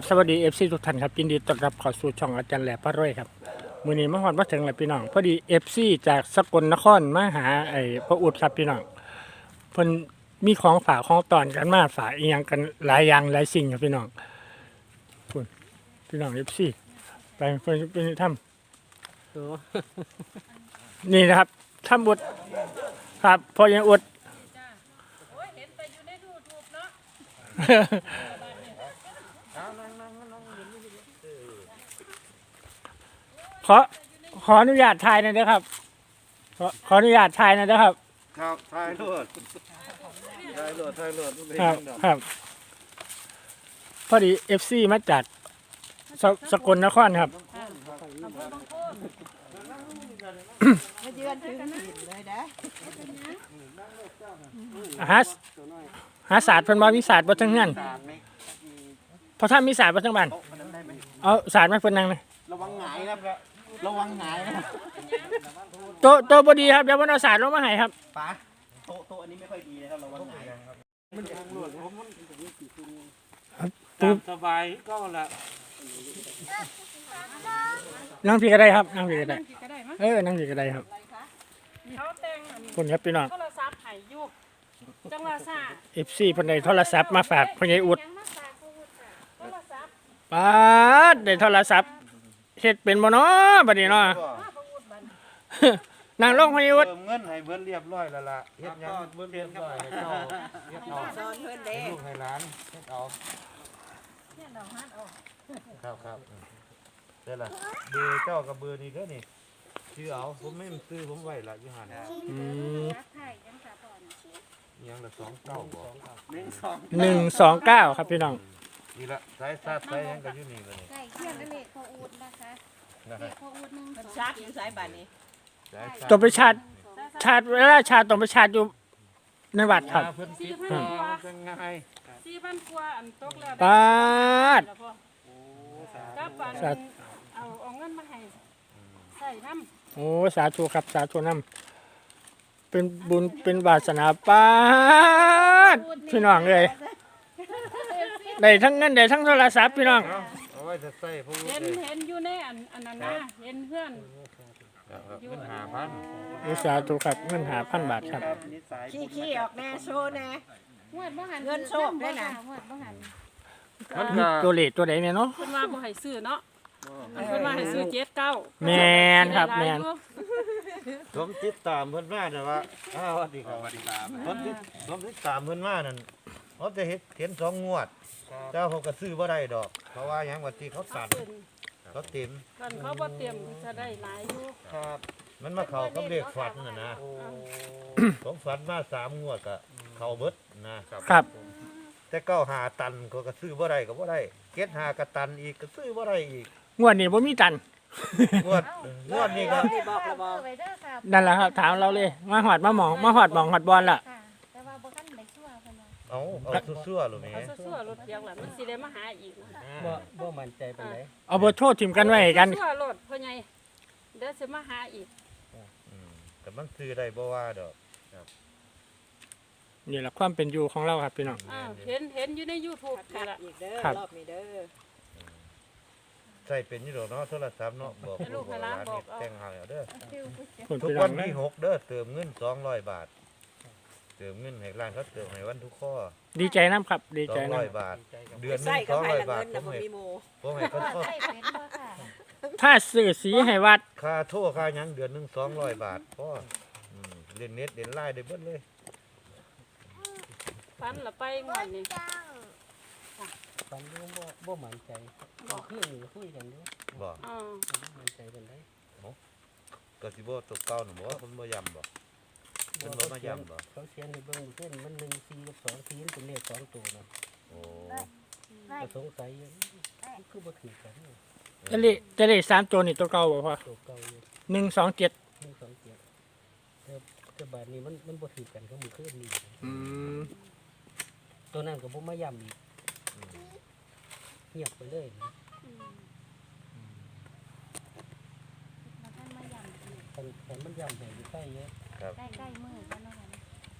ราบสวัสดีเอฟซีทุกท่านครับยินดีต้อนรับเข้าสู่ช่องอาจารย์แหล่พระรวยครับมื้อนี้มาฮอดมาถึงแล้วพี่น้องพอดีเอฟซีจากสกลนครมาหาไอ้พระอุดครับพี่น้องเพิ่นมีของฝากของตอนกันมาฝากอีหยังกันหลายอย่างหลายสิ่งครับพี่น้องคุณพี่น้องเอฟซีไปเพิ่นเป็นทำโอ้นี่นะครับทำบุตรครับพอยังอุดโอ้ยเห็นไปอยู่ในยูทูบเนาะ อขออนุญาตถ่ายหน่อยนะครับ ขอขออนุญาตถ่ายหน่อยนะครับ ครับทายโลดทายโลดทายโลดไม่ครับเห็นดอกครับ พอดีเอฟซีมาจากสสกลนครครับ มาเยือนถึงถิ่นเลยนะหาหาศาสตร์เพิ่นบ่มีศาสตร์บ่ทั้งนั้นเพราะถ้ามีศาสตร์บ่ทั้งบ้านเอาศาสตร์มาเพิ่นนั่งเลยระวังหงายนะครับ ระวังหงายนะครับโตะโตะบ่ดีครับเดี๋ยวเพิ่นเอาศาสตร์ลงมาให้ครับป๋าโต๊ะโต๊ะอันนี้ไม่ค่อยดีนะครับระวังหงายครับตามสบายก็ละนั่งพี่ก็ได้ครับนั่งพี่ก็ได้กี่ก็ได้มั้งเออนั่งพี่ก็ได้ครับเขาแต่งอันคุณครับพี่น้องโทรศัพท์ให้อยุบจังหวะซ่า FC เพิ่นได้โทรศัพท์มาฝากพ่อใหญ่อุดโทรศัพท์ ป๊าดได้โทรศัพท์ เฮ็ดเป็นบ่เนาะบัดนี้เนาะมางลงพ่อใหญ่อุดเติมเงินให้เบิ้นเรียบร้อยแล้วล่ะเฮ็ดหยังเบิ้นเรียบร้อยให้เจ้าเฮ็ดเอาสอนเพื่นเด้ให้ลูกให้หลานเฮ็ดเอาเนี่ยอกฮันออกครับครับเด้อล่ะเบอร์เจ้ากับเบอร์นี้เด้อนี่ชื่อเอาผมไม่ซื้อผมไว้ละอยู่หั่นอืมอิหยังละ2 9บ่หนึ่งสองเก้าครับพี่น้อง นี่ละสายซาดสายหยังก็อยู่นี่ละนี่ไก่เคี่ยงและเลขพออูดนะคะนะเลฮะขพออูดหนึ่งมันสองชัดอยู่สายบ้านนี้สายซาดตัวไปชาร์จชาร์จเวลาชาร์จต้องไปชาร์จอยู่ในวัดครับ เพิ่นติดต่อจังไงสี่พันกว่าอันตกแล้วป๊าด แล้วพ่อกับอันสาธุเอาเอาเงินมาให้ใส่น้โอ้สาธุครับสาธุน้ำเป็นบุญเป็นวาสนาป้าดพี่น้องเลย ได้ทั้งเงินได้ทั้งโทรศัพท์พี่น้องเอาเอาไว้จะใส่พวกำลูกเห็นเลยเห็นอยู่ในอันอันนั้นนะเห็นเพื่อนครับเงินหาพันโอ้สาธุครับเงินหาพันบาทครับขี้ขี้ออกแน่โชว์แน่งวดบ่หันเงินโชคด้วยนะงวดบ่หันมันมีก็ตัวเลขตัวใดเนี่ยเนาะเพิ่นว่าบ่ให้ซื้อเนาะอันเพิ่นว่าให้ซื้อเจ็ดเก้าแมนครับแมนผมติดตามเพิ่นมาน่ะว่าอ้าวสวัสดีครับสวัสดีครับผมติดผมติดตามเพิ่นมานั่น เขาจะเห็นเห็นสองงวดเจ้าเขาก็ซื้อบ่ได้ดอก เพราะว่าหยังว่าที่เขาตัดเขาเต็มกันเขาบ่เตรียมจะได้หลายอยู่ครับมันมาเข้ากับเลขฝันน่ะนะผมฝันมาสามงวดก็เข้าเบิดนะครับครับ แต่เก้าหาตันก็ก็ซื้อบ่ได้ก็บ่ได้เก็ดหากระตันอีกก็ซื้อบ่ได้อีกงวดนี้บ่มีตันงวดงวดนี้ก็นี่บอกระบอเออไว้เด้อค่ะนั่นแหละครับ ถามเราเลย มาหอดมาหมองมาหอดหมองหอดบอลล่ะ ค่ะ แต่ว่าบ่ทันได้ชั่ว เพิ่นว่าเอาเอาซั่วๆหรือแหม่เอาซั่วๆรถเดียวล่ะมันสิได้มาหาอีกนะบ่บ่มั่นใจปานใดเอาเบอร์โทรทิมกันไว้ให้กัน ซั่วรถพ่อใหญ่เดี๋ยวสิมาหาอีกอืมแต่มันซื้อได้บ่ว่าดอกนี่แหละความเป็นอยู่ของเราครับพี่น้อง อ้าวเห็นเห็นอยู่ใน YouTube ขันี่ดล่ะอีกเด้อ ครับ รอบนี้เด้อใส่เป็นอยู่ดอกเนาะโทรศัพท์เนาะบอกให้ลูกให้หลานบอกเอา แต่งหาแล้วเด้อคุณทุกพี่น้วัอนงนะ ที่หกเด้อเติมเงินสองร้อยบาท เติมเงินให้ร้านเขาเติมให้วันทุกข้อดีใจน้ำครับ ดีสใจองน้ร้อยบาท เดือนหนึใส่งสก็องให้ร้อยละบาทเงินผนะมบ่ให้มีโมผมให้เขาใส่เป็นบ่ค่ะำถ้าซื้อสีให้วัด ค่าโทษค่าหยังเดือนหนึงสองร้อยบาทพ่ออืมเล่นเน็ตเล่นไลน์ได้เบิดเลย ฟันละไปงอนนี่ฟันอยู่บ่บ่มั่นใจบ่คือนี่คุยกันอยู่บอกอ๋อบ่มั่นใจปานใดก็สิบ่ตกเก่าหนูบอกว่าผมบ่ย้ำบ่เพิ่นบ่มาย้ำบ่เขาเขียนให้เบิ่งเพิ่นมัน1 4กับ2 4มันเป็นเลขสองตัวนะโอ้ก็สงสัยอยู่มันคือบ่ถือกันจะเลขจะเลขสามตัวนี่ตัวเก่าบ่พ่อตัวเก่าอยู่หนึ่งสองเจ็ด1 2 7แต่แต่บาดนี้มันมันบ่ถือกันเขามือคืนนี่อืมตัวนั้นก็บ่มาย้ำอีกเงียบไปเลยนะบ่ทันมาย่ำอีกคันคันมันย้ำให้อยู่ใกล้เยอะ ใกล้ๆมื้อกันเนาะค่ะ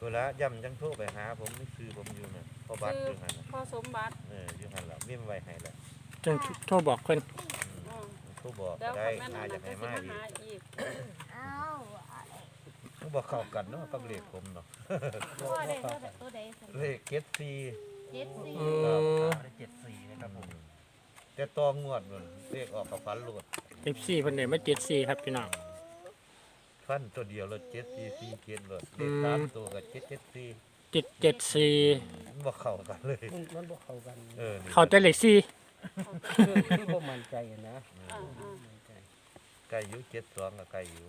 เวลาย้ำจังโทรไปหา ผมมีซื้อผมอยู่น่ะพอบัตรอยู่หั่นน่ะพ่อสมบัติเอออยู่หั่นล่ะมีไว้ให้แล้วจึงโทรบอกเพิ่นผู้บอกเดี๋ยวได้แม่นน่าอันจะนั้นก็ให้สิมามาอีกหาอีกผู้บอกเข้ากันเนาะกับเลขผมเนาะพ่อได้เท่าตัวใดสิเลขเก็ดซีเจ็ดสี่อืมเจ็ดสี่นะครับผมแต่ตองงวดมันเลขออกกับฟันหลุด FC เพิ่นได้มา74ครับพี่น้อง ฟันตัวเดียวเลยเจ็ดสี่สี่เจ็ดเลยเลอืขมสามตัวกับเจ็ดเจ็ดสี่774บอกเข้ากันเลย มันมันบ่เข้ากันเออนี่เข้าแต่เลข4คือคือบ่มั่นใจอะนะอ่ามั่นใจไก่อยูเจ็ดสองกับไก่อยู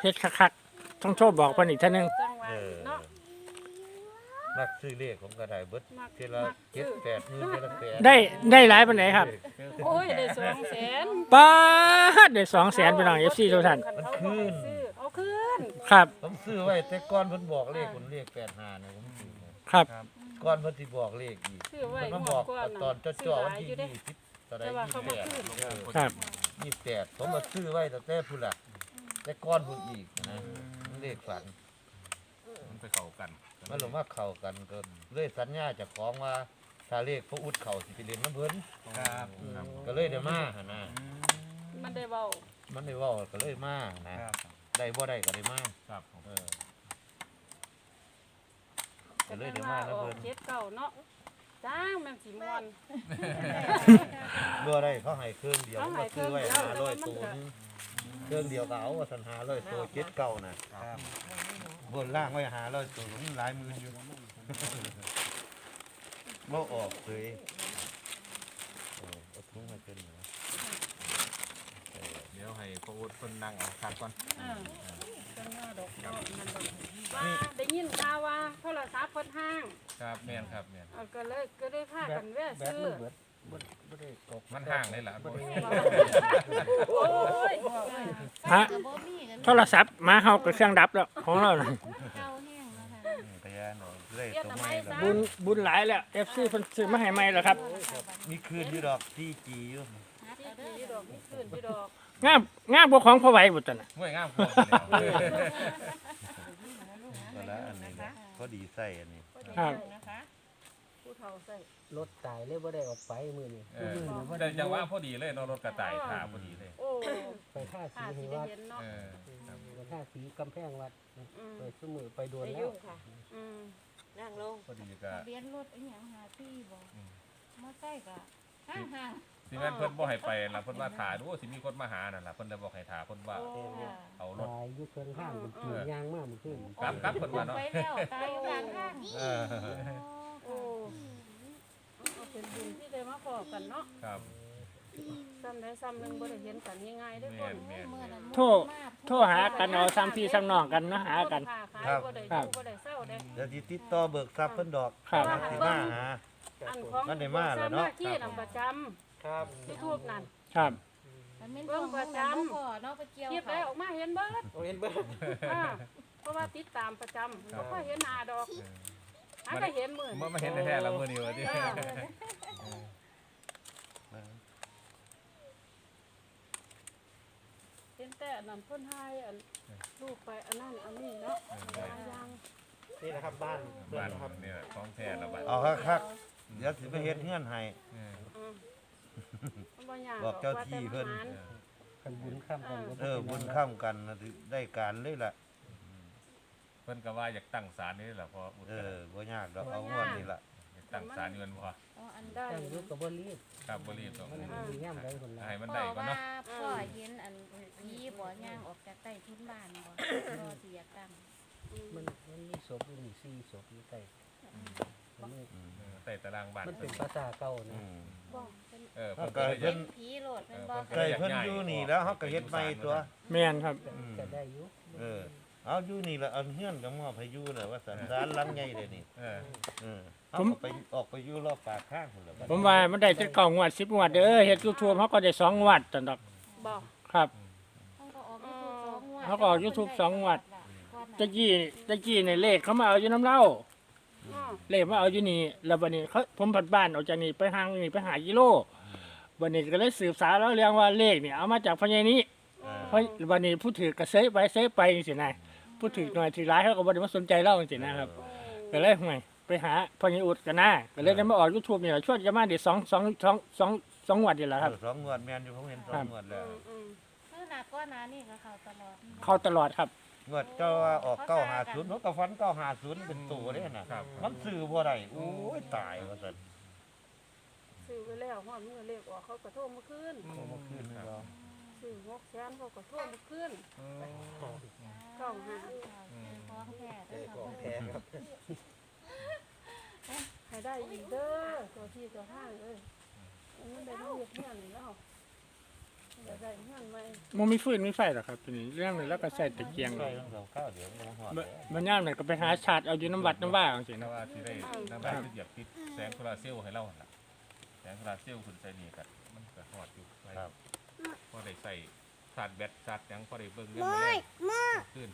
เฮ็ดคักๆต้องโทรบอกเพิ่นอีกเท่านึงๆจังหวะเออ เนาะ มักซื้อเลขผมก็ได้เบิดมักทีละมักเจ็ดซื้อ แปดหมื่นทีละแสนได้ได้หลายปานไหนครับโอ้ยได้สองแสนป้าดได้200,000พี่น้อง FC ทุกท่านมันขึ้นเอาขึ้นครับผมซื้อไว้แต่ก่อนเพิ่นบอกเลขผมเลขแปดห้าเนี่ยผมซื้อไว้ครับก่อนเพิ่นสิบอกเลขอีกซื้อไว้เพิ่นหมามบอกดก่อนตอนจะซื้อจ่อหวันลายที่อยู่เด้ยี่สิบตอนใดแต่ว่ายี่เขาสิบมาแปดขึ้นครับยี่สิบแปดผมมาซื้อไว้แต่แต่พุ่นล่ะแต่ก่อนพุ่นอีกนะเลขฝันมัน ไปเข้ากันมันลงมาเข้ากันก็เลยสัญญาเจากของว่าถ้าเลขพระอุดเข้าสิไปเรียนน้ำเพิ่นครับครับก็เลยได้มาหั่นนะมันได้เบามันได้เว้าก็เลยมานะ ครับได้บ่ได้ก็ได้มาครับผมเออ ก็เลยได้มาอนะอกเพิ่น เจ็ดเก่าเนาะจ้างแม่นสีม่วนบ่ได้เขาให้เครื่องเดียวเขาผมให้ก็ซื้อไว้เครื่องเดียวห้าร้อยแล้วมันตัวก็นึงเครื่องเดียวก็เอาว่าสันหาร้อยตัวเจ็ดเก้าน่ะครับ บนล่างไว้หาร้อยตัวผมหลายมืออยู่บ่ออกเลยเออเอาถุงมาเป็นเหรอเดี๋ยวให้พระอุดเพิ่นนั่งเอาคักก่อนเออจังว่าดอกเนาะมันดอกว่าได้ยินข่าวว่าโทรศัพท์เพิ่นห้างครับแม่นครับแม่นเอาก็เลยก็เลยพากันแวะแบตซื้อมันเบิดบ่บ่ได้ตกมันห่างเลยล่ะบ่ได้โอ้ย ฮะ ก็บ่มีกัน โทรศัพท์มาเฮาก็เครื่องดับแล้วของเราน่ะเก่าแห้งแล้วค่ะอืมพยานหน่อยเลยตัวไม้แล้วบุญบุญหลายแล้ว FC เพิ่นซื้อมาให้ใหม่แล้วครับมีคืนอยู่ดอกที่จีอยู่หาที่แต่เด้ที่ดออกนี่ขึ้นที่ดอกงามงามกว่าของพ่อไหวบุตรน่ะห้วยงามพวกแล้วก็แล้วอันนี้นะพอดีใส่อันนี้ครับผู้เฒ่าใส่ รถตายเลยบ่ได้ออกไปมื้อนี้เออแต่จังหวะพอดีเลยเนาะรถกระต่ายท่าพอดีเลย โอ้ไปท่าสีข้าให้สิได้วัดเห็นเนาะ เออครับไปท่าสีกำแพงวัดอืม ไปซุมือไปโดนได้แล้ยุ่ว งค่ะ อืมนั่งลง พอดีก็ ทะเบียนรถอีหยังหาที่บ่มอไซค์ก็ห่างสิแม่นเพิ่นบ่ให้ไปล่ะเพิ่นว่าถ่าดูสิมีคนมาหานั่นล่ะเพิ่นเลยบอกให้ถ่าเพิ่นว่า โอ้ๆค่ะเอารถ ตายอยู่เครื่องห้างเป็นจีนยางมากมันขึ้น กลับกลับเพิ่นว่าเนาะ ไปแล้วตายอยู่กลางทางเออ โอ้เอา เป็นบุญที่ได้มาพอกันเนาะครับ ซ้ำได้ซ้ำหนึงบ่ได้เห็นกันง่ายๆเด้อคแม่นนแม่นเมื่อนั้นโทรโทรหากันเอาซ้ำพี่ซ้ำน้องกันเนาะหากัน ค้าขายบ่ได้อยู่บ่ได้เศร้าเด้เดี๋ยวสิติดต่อเบิกทรัพย์เพิ่นดอกครับ สิมาหา อันของมันได้มาแล้วเนาะ ที่นำประจำครับที่ทูบนั่น ครับ มันเป็นของประจำบ่เนาะไปเกี่ยวคลิปได้ออกมาเห็นเบิดโอ้เห็นเบิดอ่าเพราะว่าติดตามประจำบ่ค่อยเห็นหน้าดอก หาก็เห็นมื้อเมื่อมาเห็นแท้ๆแล้วมื้อนี้ว่าติเห็นแต่อันนั้นเพิ่นให้อันลูกไปอันนั้นอันนี้เนาะหลายอย่างนี่นะครับบ้านเพื่อบ้านนนะครับเนี่ยของแท้แล้วบัดเอาคักๆเดี๋ยวสิไปเฮ็ดเงื่อนให้เอออืมมันบ่ยากบอกเจ้าที่เพิ่นว่าแต่มัหารกันบุญข้ามกันเออบุญข้ามกันนะสิได้การเลยล่ะ เพิ่นก็ว่าอยากตั้งศาลนี่แหละพออุดเอก็อบ่ยากดอกเอางวดนี่ล่ะอยากตั้งศาลเงินพออ๋ออันได้ตั้งอยุกับบ่รีบครับบ่รีบต้องมันมีย่ำได้คนละให้มันพ่ได้อก่อนว่าเนาะพ่อเห็นอันผีบ่ย่างออกจากใต้ทุนบ้านบ่รอเสียตังค์มันมันมีศพอยู่นี่สี่ศพอยู่ใกล้มันมีเออใต้ตารางบ้านมันเป็นเพิ่นภาษาเก่าอืนะม บ่เป็นเออเพิ่นก็ก็เลยเพิ่จะนผีโลดเป็นบ่ ใกล้เพิ่นอยู่นี่แล้วเฮาก็เฮ็ดใหม่ตัว แม่นครับจะได้อยู่เออ เอาอยู่นี่ละเอาเฮือนก็มอบให้อยู่น่ะว่าสันดานหลังใหญ่เลยนี่เออเออเอาก็ไปออกไปอยู่รอบปากข้างพุ่นล่ะบัดผมว่ามันได้จะเก่างวด10งวดเด้อเฮ็ดทั่วๆเฮาก็ได้สองงวดจังดอกบ่ครับเขาก็ออก YouTube สองงวดเขาก็ออก YouTube สองงวด ตะกี้ตะกี้ในเลขเขามาเอาอยู่น้ำเล่าอ้อเลขมาเอาอยู่นี่แล้ววันนี้เขาผมผัดบ้านออกจากนี่ไปห่างนี่ไปหากิโลวันนี้ก็เลยสืบสาวแล้วเรียงว่าเลขเนี่ยเอามาจากพญานี้เออเพราะวันนี้ผู้ถือกระเซยไปเซยไปจังซี่นะ ผู้ถือหน่อยถือร้ายเขาก็บ่ได้มาสนใจเล่าจังซี่นะครับก็เลยห่วยไปหาพ่อใหญ่อุดกันนะก็เลยได้มาออก YouTube นี่แหละช่วยจะมาได้สองสองสองสองสองงวดนี่แหละครับ สองงวดแม่นอยู่ผมเห็นสอครังบงวดแล้วอืมคือหนักก็นานี่ก็เข้าตลอดเข้าตลอดครับ งวดเจ้าว่าออกเก้าหาศูนย์เขาก็ฟันเก้าหาศูนย์เป็นตัวเด้น่ะครับ มันซื้อบ่ได้โอ้ยตายว่าซั่นซื้อไปแล้วฮอดมื้อเลขออกเขาก็โทรมาคืนโอ้บ่คืนนี่บ่ ซื้อ6แสนเขาก็โทรมาคืนเก้าห้าของแท้เด้อของแท้ครับให้ได้อีกเด้อตัวที่ตัวห้างเอ้ยอันนี้ได้มาเฮ็ดเฮือนนี่แล้วอยากได้เฮือนใหม่มันมีฟืนมีไฟหรอกครับทีนี้เรื่องนี้แล้วก็ใส่ตะเกียงใช่ต้องเอาข้าวเดี๋ยวมันหอดบมันย่ามเนี่ยก็ไปหาชาติเอาอยู่น้ำวัดน้ำว่าจังซี่แต่นะว่าที่ได้น้ำได้ที่เหยียบติดแสงโซลาร์เซลล์ให้เราหั่นล่ะแสงโซลาร์เซลล์คุณใส่นี่กันมันก็ฮอดอยู่ไป พอได้ใส่ชาร์จแบตชาร์จหยังพอได้เบิ่งเรื่องแรงขึ้น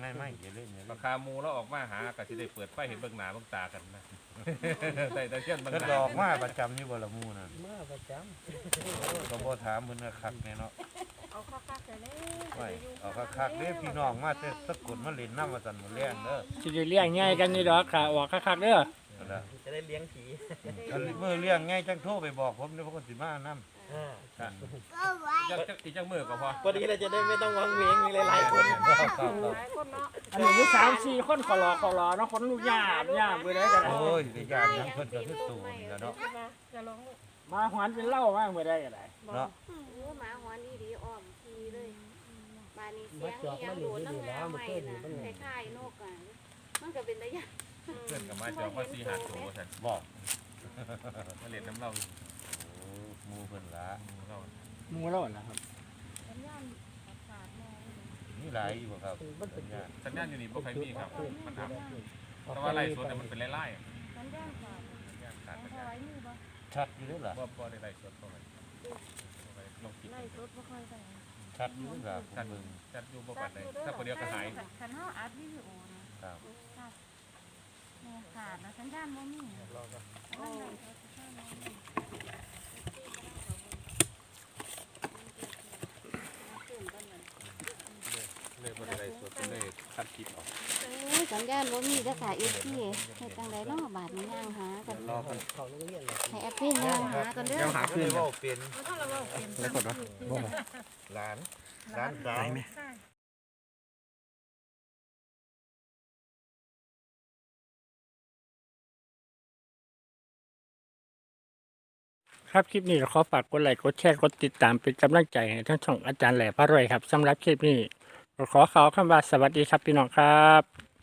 ไม่ไม่อย่าเล่นอย่าเล่รานคาหมูแล้วออกมาหาก็สิได้เปิดไฟเห็นเบิ่งหน้าเบิ่งตากันนะได้แต่เช่นเบิ่งเพิ่นหดน้าอกมาประจำอยู่บ่ละหมู่นั่นมาประจก็บ่ถามเพิ่นว่าคักแน่เนาะเอาคักๆแต่นี้ไม่เอาคักๆเด้พี่น้องมาแต่สะกดมาเล่นน้ำว่าซั่นหมดแรงเด้อสิได้เลี้ยงง่ายกันนี่ดอกค่ะออกคักๆเด้อ นั่นล่ะำจะได้เลี้ยงผีอันมื้อเลี้ยงไงจังโทรไปบอกผมเดี๋ยวผมสิมานํอ่าครับ จักจักอีกจักมือก็พอพอดีเราจะได้ไม่ต้องวังเวงมีหลายๆคนครับครับครับหลายคนเนาะอันนี้อยู่สามสี่คนขอรอขอรอเนาะคนลูกยามยามไปได้กันโอ้ยไปยามหยังเพิ่นก็คือตู่นี่ล่ะเนาะใช่ไหมจะลองลูกมาหวานเป็นเหล้ามาเมื่อได้กันได้บอกเนาะโอ้หมาหอนดีดีอ้อมทีเลยบานนี้เสียงอีหยังโดนน้ำงามใหม่น่ะคล้ายๆนกอะมันก็เป็นระยะเพื่อนกับมาจองว่าสี่หาตัวซั่นบอกมาเล่นน้ำเรา โอ้หมู่เพิ่นละ เรา ห มูแล้วนะครับสัญญาณขาดแน่มีหลายอยู่บ่ครับมันเป็นสัญญาณสัญญาณอยู่นี่บ่ใครมีครับ มันอับเพราะว่าไล่สดแต่มันเป็นไล่ๆสัญญาณขาดสัญญาณขาดของสัญพอญาณไว้มือบ่ชัดอยู่เด้อล่ะว่าพอได้ไล่สดเข้าไปลงคลิปไล่สดบ่ค่อยได้ชัดอยู่เด้อครับผมจัดเบิ่งจัดอยู่บ่ปัดเลยถ้าคนเดียวก็หายคันเฮาอัดวิดีโอนะครับแม่ขาดนะสัญญาณบ่มีมันได้แต่สัญญาณบ่มี เลย บ่ได้ไล่สดเลยคัดคลิปออกโอ้ยสัญญาณบ่มีเด้อค่ะ FC เฮ็ดจังไดเนาะบาดนี้ย่างหากันรอกันเข้าโรงเรียนเลยให้แอปปี้ย่างหากันเด้อหาคืนเว้าเป็นแล้วถ้าเราเอาเป็นแล้วกดวะบ่หลานหลานสาวครับคลิปนี้ก็ขอฝากกดไลค์กดแชร์กดติดตามเป็นกำลังใจให้ทั้งช่องอาจารย์แหล่พระรวยครับสำหรับคลิปนี้ก็ ขอขอคำว่าสวัสดีครับพี่น้องครับ